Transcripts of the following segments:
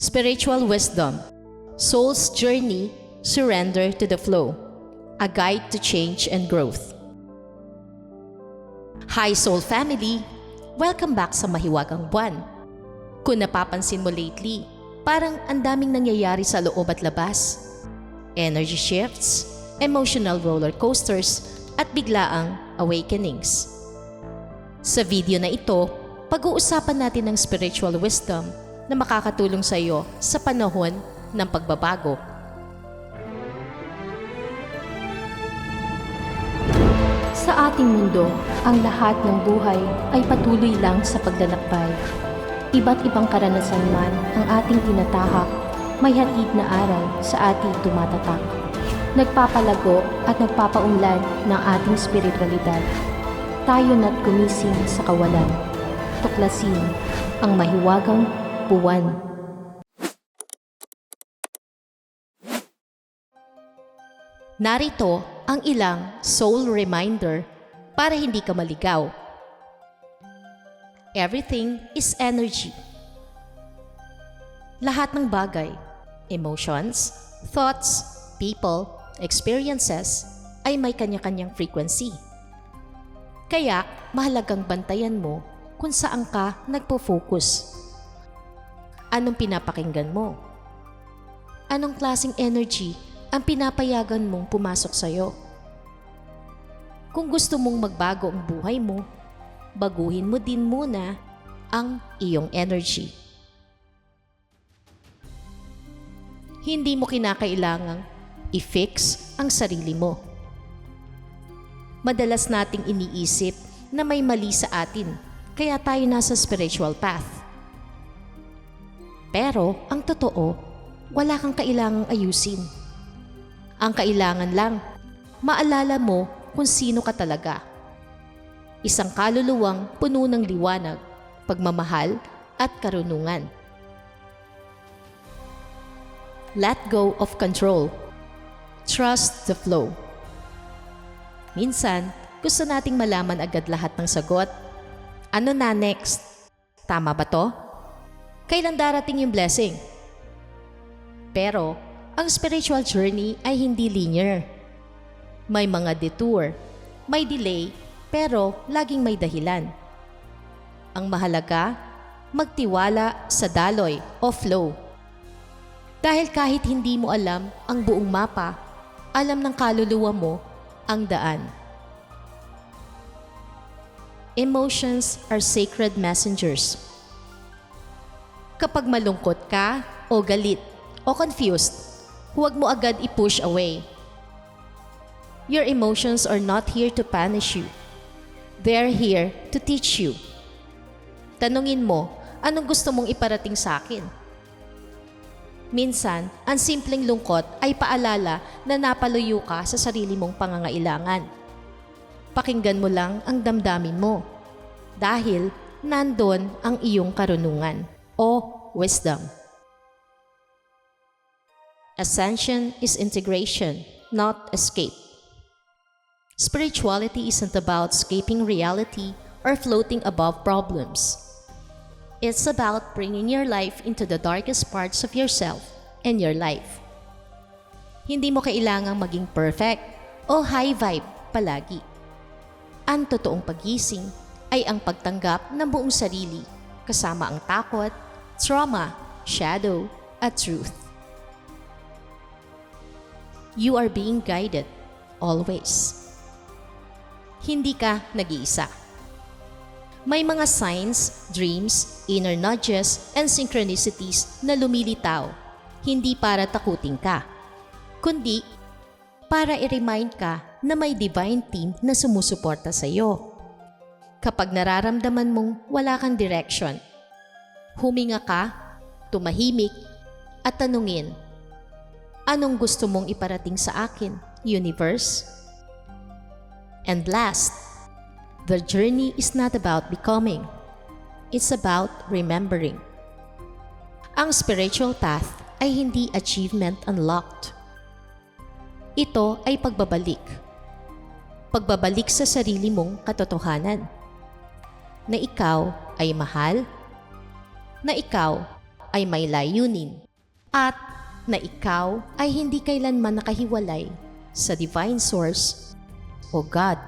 Spiritual Wisdom Soul's Journey Surrender to the Flow A Guide to Change and Growth. Hi Soul Family! Welcome back sa Mahiwagang Buwan. Kung napapansin mo lately, parang ang daming nangyayari sa loob at labas. Energy shifts, emotional roller coasters, at biglaang awakenings. Sa video na ito, pag-uusapan natin ng spiritual wisdom na makakatulong sa iyo sa panahon ng pagbabago. Sa ating mundo, ang lahat ng buhay ay patuloy lang sa paglalakbay. Iba't ibang karanasan man ang ating tinatahak, may hatid na aral sa ating tumatatak. Nagpapalago at nagpapaunlad ng ating spiritualidad. Tayo na't gumising sa kawalan. Tuklasin ang mahiwagang buwan. Narito ang ilang soul reminder para hindi ka maligaw. Everything is energy. Lahat ng bagay, emotions, thoughts, people, experiences ay may kanya-kanyang frequency. Kaya mahalagang bantayan mo kung saan ka nagpo-focus. Anong pinapakinggan mo? Anong klaseng energy ang pinapayagan mong pumasok sa'yo? Kung gusto mong magbago ang buhay mo, baguhin mo din muna ang iyong energy. Hindi mo kinakailangang i-fix ang sarili mo. Madalas nating iniisip na may mali sa atin, kaya tayo nasa spiritual path. Pero ang totoo, wala kang kailangang ayusin. Ang kailangan lang, maalala mo kung sino ka talaga. Isang kaluluwang puno ng liwanag, pagmamahal at karunungan. Let go of control. Trust the flow. Minsan, gusto nating malaman agad lahat ng sagot. Ano na next? Tama ba to? Kailan darating yung blessing? Pero, ang spiritual journey ay hindi linear. May mga detour, may delay, pero laging may dahilan. Ang mahalaga, magtiwala sa daloy o flow. Dahil kahit hindi mo alam ang buong mapa, alam ng kaluluwa mo ang daan. Emotions are sacred messengers. Kapag malungkot ka o galit o confused, huwag mo agad i-push away. Your emotions are not here to punish you. They're here to teach you. Tanungin mo, anong gusto mong iparating sa akin? Minsan, ang simpleng lungkot ay paalala na napaluyo ka sa sarili mong pangangailangan. Pakinggan mo lang ang damdamin mo dahil nandon ang iyong karunungan o wisdom. Ascension is integration, not escape. Spirituality isn't about escaping reality or floating above problems. It's about bringing your life into the darkest parts of yourself and your life. Hindi mo kailangang maging perfect o high vibe palagi. Ang totoong pagising ay ang pagtanggap ng buong sarili kasama ang takot, trauma, shadow, at truth. You are being guided always. Hindi ka nag-iisa. May mga signs, dreams, inner nudges, and synchronicities na lumilitaw, hindi para takutin ka, kundi para i-remind ka na may divine team na sumusuporta sa iyo. Kapag nararamdaman mong wala kang direction, huminga ka, tumahimik, at tanungin, anong gusto mong iparating sa akin, universe? And last, the journey is not about becoming. It's about remembering. Ang spiritual path ay hindi achievement unlocked. Ito ay pagbabalik. Pagbabalik sa sarili mong katotohanan. Na ikaw ay mahal, na ikaw ay may layunin at na ikaw ay hindi kailanman nakahiwalay sa divine source o God.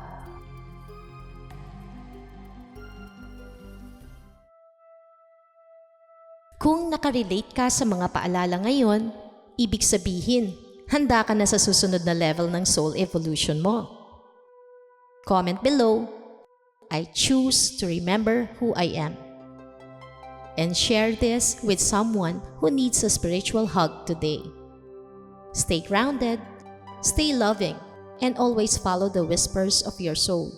Kung nakarelate ka sa mga paalala ngayon, ibig sabihin, handa ka na sa susunod na level ng soul evolution mo. Comment below, I choose to remember who I am. And share this with someone who needs a spiritual hug today. Stay grounded, stay loving, and always follow the whispers of your soul.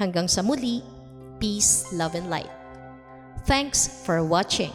Hanggang sa muli, peace, love, and light. Thanks for watching.